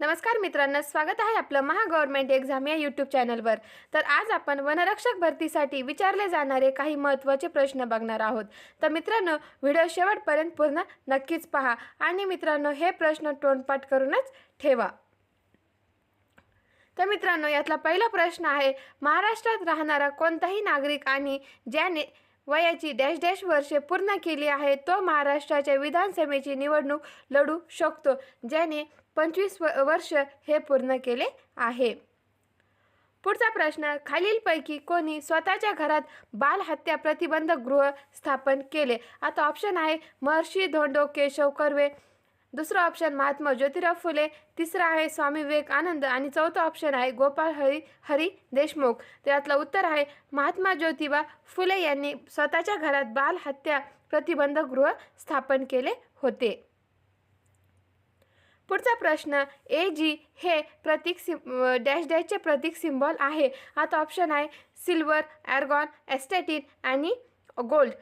नमस्कार मित्रांनो स्वागत आहे आपलं महा गव्हर्नमेंट एक्झाम या यूट्यूब चॅनलवर. तर आज आपण वनरक्षक भरतीसाठी विचारले जाणारे काही महत्त्वाचे प्रश्न बघणार आहोत. तर मित्रांनो व्हिडिओ शेवटपर्यंत पूर्ण नक्कीच पहा आणि मित्रांनो हे प्रश्न तोंडपाठ करूनच ठेवा. तर मित्रांनो यातला पहिला प्रश्न आहे महाराष्ट्रात राहणारा कोणताही नागरिक आणि ज्याने वयाची डॅश डॅश वर्षे पूर्ण केली आहे तो महाराष्ट्राच्या विधानसभेची निवडणूक लढू शकतो ज्याने पंचवीस व वर्ष हे पूर्ण केले आहे. पुढचा प्रश्न खालीलपैकी कोणी स्वतःच्या घरात बालहत्या प्रतिबंधक गृह स्थापन केले? आता ऑप्शन आहे महर्षी धोंडो केशव कर्वे. दुसरं ऑप्शन महात्मा ज्योतिराव फुले. तिसरा आहे स्वामी विवेकानंद. आणि चौथं ऑप्शन आहे गोपाळ हरी हरी देशमुख. त्यातलं उत्तर आहे महात्मा ज्योतिबा फुले यांनी स्वतःच्या घरात बालहत्या प्रतिबंधक गृह स्थापन केले होते. पुढचा प्रश्न ए जी हे प्रतीक सिम डॅश डॅशचे प्रतीक सिम्बॉल आहे. आता ऑप्शन आहे सिल्वर ॲर्गॉन ॲस्टॅटिन आणि गोल्ड.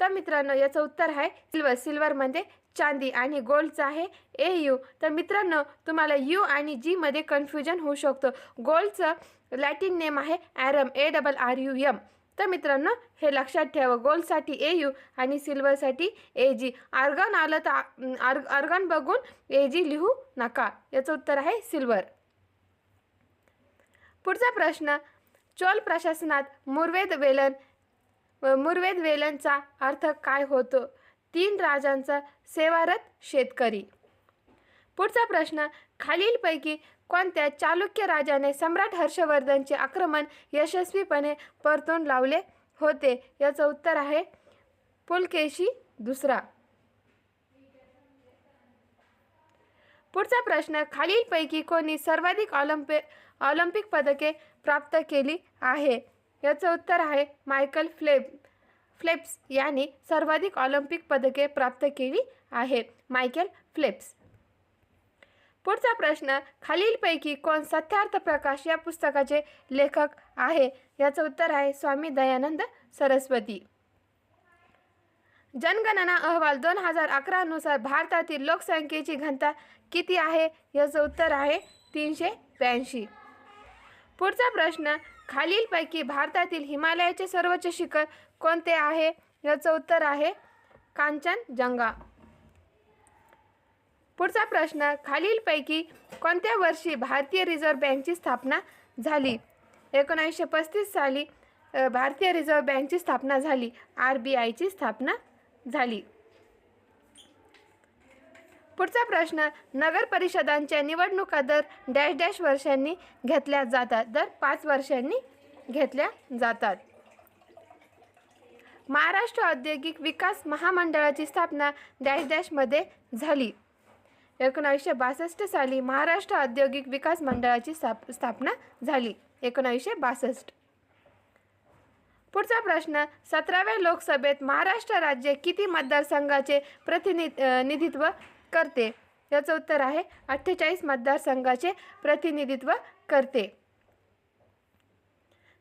तर मित्रांनो याचं उत्तर आहे सिल्वर. सिल्वरमध्ये म्हणजे चांदी आणि गोल्डचं आहे ए यू तर मित्रांनो तुम्हाला यू आणि जीमध्ये कन्फ्युजन होऊ शकतो. गोल्डचं लॅटिन नेम आहे aurum A double R U M तर मित्रांनो हे लक्षात ठेवा गोल्डसाठी ए यू आणि सिल्वरसाठी ए जी आर्गन आलं तर आर्ग आर्गन बघून ए जी लिहू नका. याचं उत्तर आहे सिल्वर पुढचा प्रश्न चोल प्रशासनात मुर्वेद वेलन मुर्वेद वेलनचा अर्थ काय होतो? तीन राजांचा सेवारत शेतकरी. पुढचा प्रश्न खालीलपैकी कोणत्या चालुक्य राजाने सम्राट हर्षवर्धनचे आक्रमण यशस्वीपणे परतून लावले होते? याचं उत्तर आहे पुलकेशी दुसरा. पुढचा प्रश्न खालीलपैकी कोणी सर्वाधिक ऑलिम्पि ऑलिम्पिक पदके प्राप्त केली आहे? याचं उत्तर आहे मायकल फ्लेप फ्लेप्स यांनी सर्वाधिक ऑलिम्पिक पदके प्राप्त केली आहे. Michael Phelps. पुढचा प्रश्न खालीलपैकी कोण सत्यार्थ प्रकाश या पुस्तकाचे लेखक आहे? याचं उत्तर आहे स्वामी दयानंद सरस्वती. जनगणना अहवाल दोन हजार अकरानुसार भारतातील लोकसंख्येची घनता किती आहे? याचं उत्तर आहे तीनशे ब्याऐंशी. पुढचा प्रश्न खालीलपैकी भारतातील हिमालयाचे सर्वोच्च शिखर कोणते आहे? याचं उत्तर आहे कांचनजंगा. पुढचा प्रश्न खालीलपैकी कोणत्या वर्षी भारतीय रिझर्व्ह बँकची स्थापना झाली? एकोणीसशे पस्तीस साली भारतीय रिझर्व्ह बँकची स्थापना झाली. आर बी आयची स्थापना झाली. पुढचा प्रश्न नगर परिषदांच्या निवडणुका दर डॅश डॅश वर्षांनी घेतल्या जातात. दर पाच वर्षांनी घेतल्या जातात. महाराष्ट्र औद्योगिक विकास महामंडळाची स्थापना डॅश डॅशमध्ये झाली. एकोणावीसशे बासष्ट साली महाराष्ट्र औद्योगिक विकास मंडळाची स्थाप स्थापना झाली. एकोणावीसशे बासष्ट. पुढचा प्रश्न सतराव्या लोकसभेत महाराष्ट्र राज्य किती मतदारसंघाचे प्रतिनिधित्व करते? याचं उत्तर आहे अठ्ठेचाळीस मतदारसंघाचे प्रतिनिधित्व करते.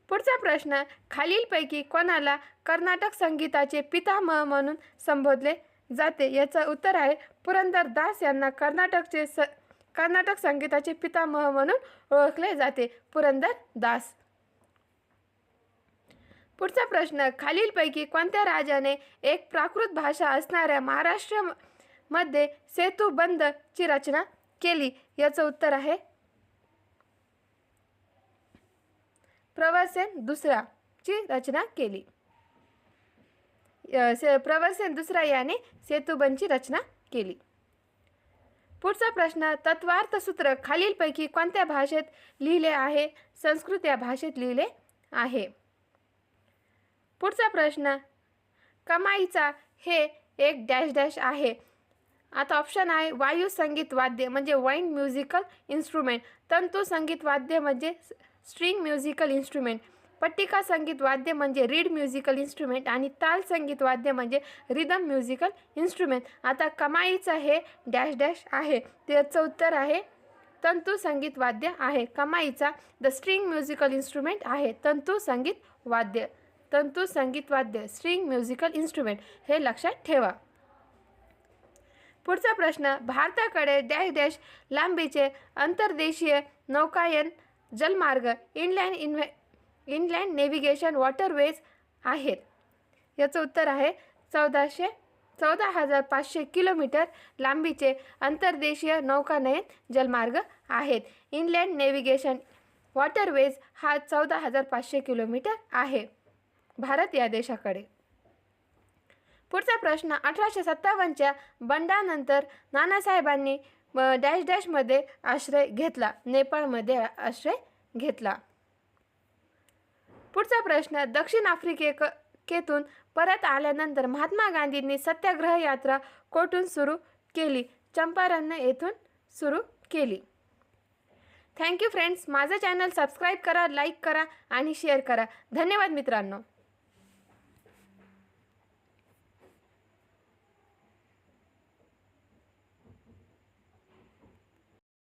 पुढचा प्रश्न खालीलपैकी कोणाला कर्नाटक संगीताचे पितामह म्हणून संबोधले जाते? याचं उत्तर आहे पुरंदर दास यांना कर्नाटकचे स कर्नाटक संगीताचे पितामह म्हणून ओळखले जाते. पुरंदर दास. पुढचा प्रश्न खालीलपैकी कोणत्या राजाने एक प्राकृत भाषा असणाऱ्या महाराष्ट्रमध्ये सेतू बंद ची रचना केली? याचं उत्तर आहे. प्रवासेन दुसरा ची रचना केली. प्रवासेन दुसरा याने सेतुबंधची रचना केली. पुढचा प्रश्न तत्वार्थ सूत्र खालीलपैकी कोणत्या भाषेत लिहिले आहे? संस्कृत या भाषेत लिहिले आहे. पुढचा प्रश्न कमाईचा हे एक डॅश डॅश आहे. आता ऑप्शन आहे वायू संगीत वाद्य म्हणजे वाईन म्युझिकल इन्स्ट्रुमेंट. तंतू संगीत वाद्य म्हणजे स्ट्रिंग म्युझिकल इन्स्ट्रुमेंट. पट्टिका संगीत वाद्य म्हणजे रीड म्युझिकल इन्स्ट्रुमेंट आणि ताल संगीत वाद्य म्हणजे रिदम म्युझिकल इन्स्ट्रुमेंट. आता कमाईचं हे डॅश डॅश आहे. त्याचं उत्तर आहे तंतू संगीत वाद्य आहे. कमाईचा द स्ट्रिंग म्युझिकल इन्स्ट्रुमेंट आहे. तंतू संगीत वाद्य तंतू संगीत वाद्य स्ट्रिंग म्युझिकल इन्स्ट्रुमेंट हे लक्षात ठेवा. पुढचा प्रश्न भारताकडे डॅश डॅश लांबीचे अंतर्देशीय नौकायन जलमार्ग इनलँड इन्व्हे इनलँड नेव्हिगेशन वॉटरवेज आहेत. याचं उत्तर आहे चौदाशे चौदा हजार पाचशे किलोमीटर लांबीचे अंतर्देशीय नौकानयन जलमार्ग आहेत. इनलँड नेव्हिगेशन वॉटरवेज हा चौदा हजार पाचशे किलोमीटर आहे. भारत या देशाकडे. पुढचा प्रश्न अठराशे सत्तावन्नच्या बंडानंतर नानासाहेबांनी डॅश डॅशमध्ये आश्रय घेतला. नेपाळमध्ये आश्रय घेतला. पुढचा प्रश्न दक्षिण आफ्रिकेतून परत आल्यानंतर महात्मा गांधींनी सत्याग्रह यात्रा कोठून सुरू केली? चंपारण्य येथून सुरू केली. थँक्यू फ्रेंड्स माझं चॅनल सबस्क्राईब करा लाईक करा आणि शेअर करा. धन्यवाद मित्रांनो.